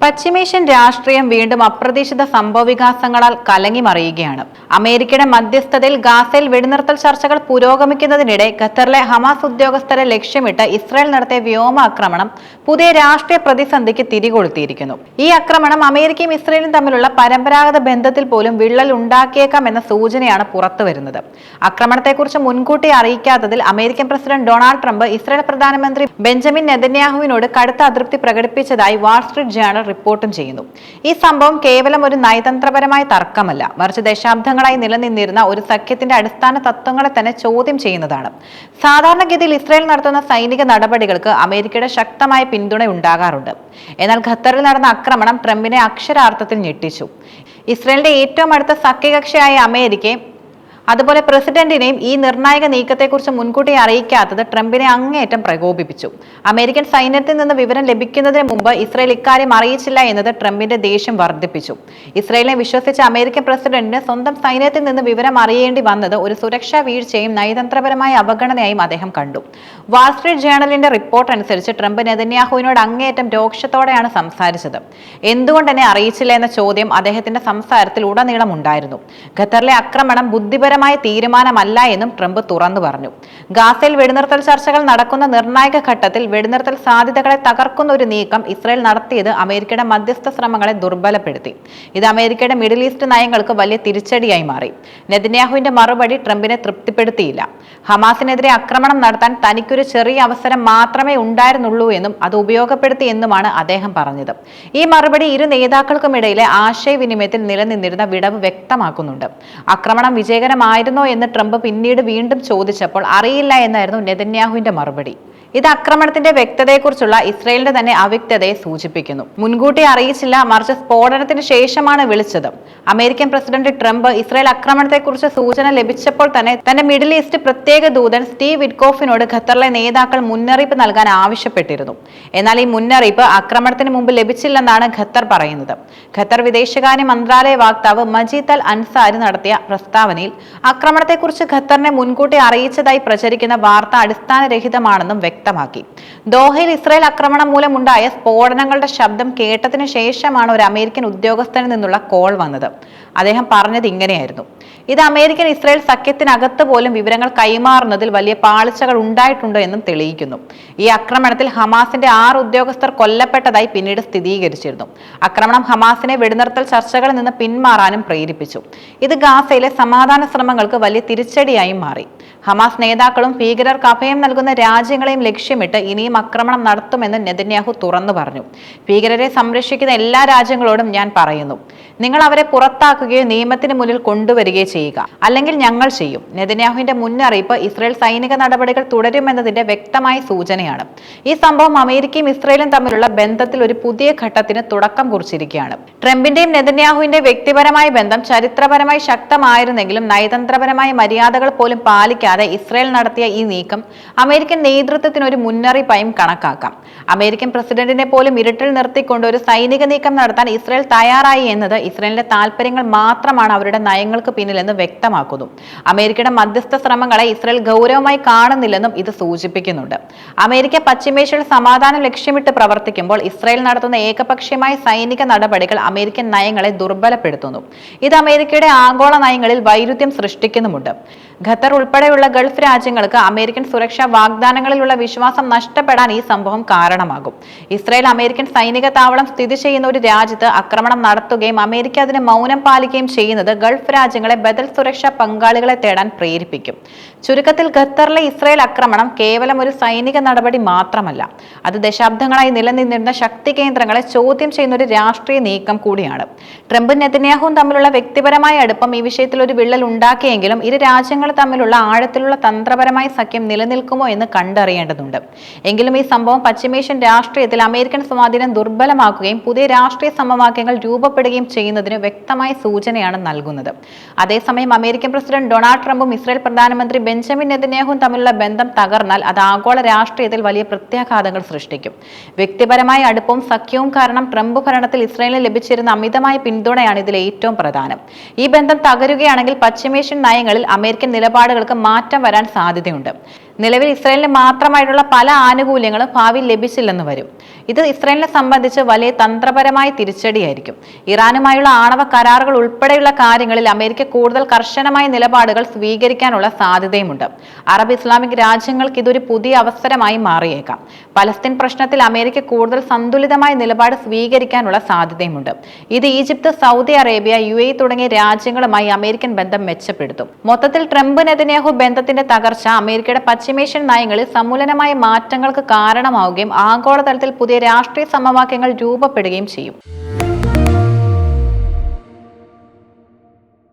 പശ്ചിമേഷ്യൻ രാഷ്ട്രീയം വീണ്ടും അപ്രതീക്ഷിത സംഭവവികാസങ്ങളാൽ കലങ്ങിമറിയുകയാണ് അമേരിക്കയുടെ മധ്യസ്ഥതയിൽ ഗാസയിൽ വെടിനിർത്തൽ ചർച്ചകൾ പുരോഗമിക്കുന്നതിനിടെ ഖത്തറിലെ ഹമാസ് ഉദ്യോഗസ്ഥരെ ലക്ഷ്യമിട്ട് ഇസ്രായേൽ നടത്തിയ വ്യോമാക്രമണം പുതിയ രാഷ്ട്രീയ പ്രതിസന്ധിക്ക് തിരികൊളുത്തിയിരിക്കുന്നു. ഈ ആക്രമണം അമേരിക്കയും ഇസ്രായേലും തമ്മിലുള്ള പരമ്പരാഗത ബന്ധത്തിൽ പോലും വിള്ളൽ ഉണ്ടാക്കിയേക്കാം എന്ന സൂചനയാണ് പുറത്തുവരുന്നത് ആക്രമണത്തെക്കുറിച്ച് മുൻകൂട്ടി അറിയിക്കാത്തതിൽ American president Donald Trump Israel പ്രധാനമന്ത്രി ബെഞ്ചമിൻ നെതന്യാഹുവിനോട് കടുത്ത അതൃപ്തി പ്രകടിപ്പിച്ചതായി വാൾസ്ട്രീറ്റ് ജേണൽ റിപ്പോർട്ടും ചെയ്യുന്നു. ഈ സംഭവം കേവലം ഒരു നയതന്ത്രപരമായ തർക്കമല്ല. മറിച്ച് ദശാബ്ദങ്ങളായി നിലനിന്നിരുന്ന ഒരു സഖ്യത്തിന്റെ അടിസ്ഥാന തത്വങ്ങളെ തന്നെ ചോദ്യം ചെയ്യുന്നതാണ്. സാധാരണഗതിയിൽ ഇസ്രായേൽ നടത്തുന്ന സൈനിക നടപടികൾക്ക് അമേരിക്കയുടെ ശക്തമായ പിന്തുണ ഉണ്ടാകാറുണ്ട്. എന്നാൽ ഖത്തറിൽ നടന്ന ആക്രമണം ട്രംപിനെ അക്ഷരാർത്ഥത്തിൽ ഞെട്ടിച്ചു. ഇസ്രായേലിന്റെ ഏറ്റവും അടുത്ത സഖ്യകക്ഷിയായ അമേരിക്കയെ അതുപോലെ പ്രസിഡന്റിനെയും ഈ നിർണായക നീക്കത്തെക്കുറിച്ച് മുൻകൂട്ടി അറിയിക്കാത്തത് ട്രംപിനെ അങ്ങേയറ്റം പ്രകോപിപ്പിച്ചു. അമേരിക്കൻ സൈന്യത്തിൽ നിന്ന് വിവരം ലഭിക്കുന്നതിന് മുമ്പ് ഇസ്രായേൽ ഇക്കാര്യം അറിയിച്ചില്ല എന്നത് ട്രംപിന്റെ ദേഷ്യം വർദ്ധിപ്പിച്ചു. ഇസ്രായേലിനെ വിശ്വസിച്ച അമേരിക്കൻ പ്രസിഡന്റിന് സ്വന്തം സൈന്യത്തിൽ നിന്ന് വിവരം അറിയേണ്ടി വന്നത് ഒരു സുരക്ഷാ വീഴ്ചയും നയതന്ത്രപരമായ അവഗണനയായും അദ്ദേഹം കണ്ടു. വാൾസ്ട്രീറ്റ് ജേണലിന്റെ റിപ്പോർട്ട് അനുസരിച്ച് ട്രംപ് നെതന്യാഹുവിനോട് അങ്ങേയറ്റം രോക്ഷത്തോടെയാണ് സംസാരിച്ചത്. എന്തുകൊണ്ട് എന്നെ അറിയിച്ചില്ല എന്ന ചോദ്യം അദ്ദേഹത്തിന്റെ സംസാരത്തിൽ ഉടനീളം ഉണ്ടായിരുന്നു. ഖത്തറിലെ ആക്രമണം ബുദ്ധിപരമായ തീരുമാനമല്ല എന്നും ട്രംപ് തുറന്നു പറഞ്ഞു. ഗാസയിൽ വെടിനിർത്തൽ ചർച്ചകൾ നടക്കുന്ന നിർണായക ഘട്ടത്തിൽ വെടിനിർത്തൽ സാധ്യതകളെ തകർക്കുന്ന ഒരു നീക്കം ഇസ്രായേൽ നടത്തിയത് അമേരിക്കയുടെ മധ്യസ്ഥ ശ്രമങ്ങളെ ദുർബലപ്പെടുത്തി. ഇത് അമേരിക്കയുടെ മിഡിൽ ഈസ്റ്റ് നയങ്ങൾക്ക് വലിയ തിരിച്ചടിയായി മാറി. നെതന്യാഹുവിന്റെ മറുപടി ട്രംപിനെ തൃപ്തിപ്പെടുത്തിയില്ല. ഹമാസിനെതിരെ ആക്രമണം നടത്താൻ തനിക്കൊരു ചെറിയ അവസരം മാത്രമേ ഉണ്ടായിരുന്നുള്ളൂ എന്നും അത് ഉപയോഗപ്പെടുത്തി എന്നുമാണ് അദ്ദേഹം പറഞ്ഞത്. ഈ മറുപടി ഇരു നേതാക്കൾക്കുമിടയിലെ ആശയവിനിമയത്തിൽ നിലനിന്നിരുന്ന വിടവ് വ്യക്തമാക്കുന്നുണ്ട്. ആക്രമണം വിജയകരമായിരുന്നോ എന്ന് ട്രംപ് പിന്നീട് വീണ്ടും ചോദിച്ചപ്പോൾ അറിയില്ല എന്നായിരുന്നു നെതന്യാഹുവിന്റെ മറുപടി. ഇത് ആക്രമണത്തിന്റെ വ്യക്തതയെക്കുറിച്ചുള്ള ഇസ്രയേലിന്റെ തന്നെ അവ്യക്തതയെ സൂചിപ്പിക്കുന്നു. മുൻകൂട്ടി അറിയിച്ചില്ല മറിച്ച് സ്ഫോടനത്തിന് ശേഷമാണ് വിളിച്ചത്. അമേരിക്കൻ പ്രസിഡന്റ് ട്രംപ് ഇസ്രായേൽ ആക്രമണത്തെക്കുറിച്ച് സൂചന ലഭിച്ചപ്പോൾ തന്നെ തന്റെ മിഡിൽ ഈസ്റ്റ് പ്രത്യേക ദൂതൻ സ്റ്റീവ് വിഡ്കോഫിനോട് ഖത്തറിലെ നേതാക്കൾ മുന്നറിയിപ്പ് നൽകാൻ ആവശ്യപ്പെട്ടിരുന്നു. എന്നാൽ ഈ മുന്നറിയിപ്പ് ആക്രമണത്തിന് മുമ്പ് ലഭിച്ചില്ലെന്നാണ് ഖത്തർ പറയുന്നത്. ഖത്തർ വിദേശകാര്യ മന്ത്രാലയ വക്താവ് മജീദ് അൽ അൻസാരി നടത്തിയ പ്രസ്താവനയിൽ ആക്രമണത്തെക്കുറിച്ച് ഖത്തറിനെ മുൻകൂട്ടി അറിയിച്ചതായി പ്രചരിക്കുന്ന വാർത്ത അടിസ്ഥാനരഹിതമാണെന്നും വ്യക്തമാക്കി. ദോഹയിൽ ഇസ്രായേൽ ആക്രമണം മൂലമുണ്ടായ സ്ഫോടനങ്ങളുടെ ശബ്ദം കേട്ടതിനു ശേഷമാണ് ഒരു അമേരിക്കൻ ഉദ്യോഗസ്ഥനിൽ നിന്നുള്ള കോൾ വന്നത്. അദ്ദേഹം പറഞ്ഞത് ഇങ്ങനെയായിരുന്നു. ഇത് അമേരിക്കൻ ഇസ്രായേൽ സഖ്യത്തിനകത്ത് പോലും വിവരങ്ങൾ കൈമാറുന്നതിൽ വലിയ പാളിച്ചകൾ ഉണ്ടായിട്ടുണ്ടോ എന്നും തെളിയിക്കുന്നു. ഈ ആക്രമണത്തിൽ ഹമാസിന്റെ ആറ് ഉദ്യോഗസ്ഥർ കൊല്ലപ്പെട്ടതായി പിന്നീട് സ്ഥിരീകരിച്ചിരുന്നു. ആക്രമണം ഹമാസിനെ വെടിനിർത്തൽ ചർച്ചകളിൽ നിന്ന് പിന്മാറാനും പ്രേരിപ്പിച്ചു. ഇത് ഗാസയിലെ സമാധാന ശ്രമങ്ങൾക്ക് വലിയ തിരിച്ചടിയായും മാറി. ഹമാസ് നേതാക്കളും ഭീകരർക്ക് അഭയം നൽകുന്ന രാജ്യങ്ങളെയും ലക്ഷ്യമിട്ട് ഇനിയും ആക്രമണം നടത്തുമെന്ന് നെതന്യാഹു തുറന്നു പറഞ്ഞു. ഭീകരരെ സംരക്ഷിക്കുന്ന എല്ലാ രാജ്യങ്ങളോടും ഞാൻ പറയുന്നു. നിങ്ങൾ അവരെ പുറത്താക്കുകയോ നിയമത്തിന് മുന്നിൽ കൊണ്ടുവരികയോ ചെയ്യുക. അല്ലെങ്കിൽ ഞങ്ങൾ ചെയ്യും. നെതന്യാഹുവിന്റെ മുന്നറിയിപ്പ് ഇസ്രയേൽ സൈനിക നടപടികൾ തുടരുമെന്നതിന്റെ വ്യക്തമായ സൂചനയാണ്. ഈ സംഭവം അമേരിക്കയും ഇസ്രയേലും തമ്മിലുള്ള ബന്ധത്തിൽ ഒരു പുതിയ ഘട്ടത്തിന് തുടക്കം കുറിച്ചിരിക്കുകയാണ്. ട്രംപിന്റെയും നെതന്യാഹുവിന്റെ വ്യക്തിപരമായ ബന്ധം ചരിത്രപരമായി ശക്തമായിരുന്നെങ്കിലും നയതന്ത്രപരമായ മര്യാദകൾ പോലും പാലിക്കാതെ ഇസ്രയേൽ നടത്തിയ ഈ നീക്കം അമേരിക്കൻ നേതൃത്വത്തിന് ഒരു മുന്നറിയിപ്പായും കണക്കാക്കാം. അമേരിക്കൻ പ്രസിഡന്റിനെ പോലും ഇരുട്ടിൽ നിർത്തിക്കൊണ്ട് ഒരു സൈനിക നീക്കം നടത്താൻ ഇസ്രയേൽ തയ്യാറായി എന്നത് ഇസ്രയേലിന്റെ താൽപര്യങ്ങൾ മാത്രമാണ് അവരുടെ നയങ്ങൾക്ക് പിന്നിലെന്ന് വ്യക്തമാക്കുന്നു. അമേരിക്കയുടെ മധ്യസ്ഥ ശ്രമങ്ങളെ ഇസ്രയേൽ ഗൗരവമായി കാണുന്നില്ലെന്നും ഇത് സൂചിപ്പിക്കുന്നുണ്ട്. അമേരിക്ക പശ്ചിമേഷ്യയിൽ സമാധാനം ലക്ഷ്യമിട്ട് പ്രവർത്തിക്കുമ്പോൾ ഇസ്രയേൽ നടത്തുന്ന ഏകപക്ഷീയമായ സൈനിക നടപടികൾ അമേരിക്കൻ നയങ്ങളെ ദുർബലപ്പെടുത്തുന്നു. ഇത് അമേരിക്കയുടെ ആഗോള നയങ്ങളിൽ വൈരുദ്ധ്യം സൃഷ്ടിക്കുന്നുമുണ്ട്. ഖത്തർ ഉൾപ്പെടെയുള്ള ഗൾഫ് രാജ്യങ്ങൾക്ക് അമേരിക്കൻ സുരക്ഷാ വാഗ്ദാനങ്ങളിലുള്ള വിശ്വാസം നഷ്ടപ്പെടാൻ ഈ സംഭവം കാരണമാകും. ഇസ്രായേൽ അമേരിക്കൻ സൈനിക താവളം സ്ഥിതി ചെയ്യുന്ന ഒരു രാജ്യത്ത് ആക്രമണം നടത്തുകയും അമേരിക്ക അതിന് മൗനം പാലിക്കുകയും ചെയ്യുന്നത് ഗൾഫ് രാജ്യങ്ങളെ ബദൽ സുരക്ഷാ പങ്കാളികളെ തേടാൻ പ്രേരിപ്പിക്കും. ചുരുക്കത്തിൽ ഖത്തറിലെ ഇസ്രായേൽ ആക്രമണം കേവലം ഒരു സൈനിക നടപടി മാത്രമല്ല അത് ദശാബ്ദങ്ങളായി നിലനിന്നിരുന്ന ശക്തി കേന്ദ്രങ്ങളെ ചോദ്യം ചെയ്യുന്ന ഒരു രാഷ്ട്രീയ നീക്കം കൂടിയാണ്. ട്രംപും നെതന്യാഹുവും തമ്മിലുള്ള വ്യക്തിപരമായ അടുപ്പം ഈ വിഷയത്തിൽ ഒരു വിള്ളൽ ഉണ്ടാക്കിയെങ്കിലും ഇരു തമ്മിലുള്ള ആഴത്തിലുള്ള തന്ത്രപരമായ സഖ്യം നിലനിൽക്കുമോ എന്ന് കണ്ടറിയേണ്ടതുണ്ട്. എങ്കിലും ഈ സംഭവം പശ്ചിമേഷ്യൻ രാഷ്ട്രീയത്തിൽ അമേരിക്കൻ സ്വാധീനം ദുർബലമാക്കുകയും പുതിയ രാഷ്ട്രീയ സമവാക്യങ്ങൾ രൂപപ്പെടുകയും ചെയ്യുന്നതിന് വ്യക്തമായ സൂചനയാണ് നൽകുന്നത്. അതേസമയം അമേരിക്കൻ പ്രസിഡന്റ് ഡൊണാൾഡ് ട്രംപും ഇസ്രായേൽ പ്രധാനമന്ത്രി ബെഞ്ചമിൻ നെതന്യാഹുവും തമ്മിലുള്ള ബന്ധം തകർന്നാൽ അത് ആഗോള രാഷ്ട്രീയത്തിൽ വലിയ പ്രത്യാഘാതങ്ങൾ സൃഷ്ടിക്കും. വ്യക്തിപരമായ അടുപ്പവും സഖ്യവും കാരണം ട്രംപ് ഭരണത്തിൽ ഇസ്രായേലിന് ലഭിച്ചിരുന്ന അമിതമായ പിന്തുണയാണ് ഇതിൽ ഏറ്റവും പ്രധാനം. ഈ ബന്ധം തകരുകയാണെങ്കിൽ പശ്ചിമേഷ്യൻ നയങ്ങളിൽ അമേരിക്കൻ നിലപാടുകൾക്ക് മാറ്റം വരാൻ സാധ്യതയുണ്ട്. നിലവിൽ ഇസ്രായേലിന് മാത്രമായിട്ടുള്ള പല ആനുകൂല്യങ്ങളും ഭാവിയിൽ ലഭിച്ചില്ലെന്ന് വരും. ഇത് ഇസ്രായേലിനെ സംബന്ധിച്ച് വലിയ തന്ത്രപരമായ തിരിച്ചടിയായിരിക്കും. ഇറാനുമായുള്ള ആണവ കരാറുകൾ ഉൾപ്പെടെയുള്ള കാര്യങ്ങളിൽ അമേരിക്ക കൂടുതൽ കർശനമായ നിലപാടുകൾ സ്വീകരിക്കാനുള്ള സാധ്യതയുമുണ്ട്. അറബ് ഇസ്ലാമിക് രാജ്യങ്ങൾക്ക് ഇതൊരു പുതിയ അവസരമായി മാറിയേക്കാം. പലസ്തീൻ പ്രശ്നത്തിൽ അമേരിക്ക കൂടുതൽ സന്തുലിതമായ നിലപാട് സ്വീകരിക്കാനുള്ള സാധ്യതയുമുണ്ട്. ഇത് Egypt Saudi Arabia U A തുടങ്ങിയ രാജ്യങ്ങളുമായി അമേരിക്കൻ ബന്ധം മെച്ചപ്പെടുത്തും. മൊത്തത്തിൽ ട്രംപ് നെതന്യാഹു ബന്ധത്തിന്റെ തകർച്ച അമേരിക്കയുടെ പശ്ചിമേഷ്യൻ നയങ്ങളിൽ സമൂലനമായ മാറ്റങ്ങൾക്ക് കാരണമാവുകയും ആഗോളതലത്തിൽ പുതിയ രാഷ്ട്രീയ സമവാക്യങ്ങൾ രൂപപ്പെടുകയും ചെയ്യും.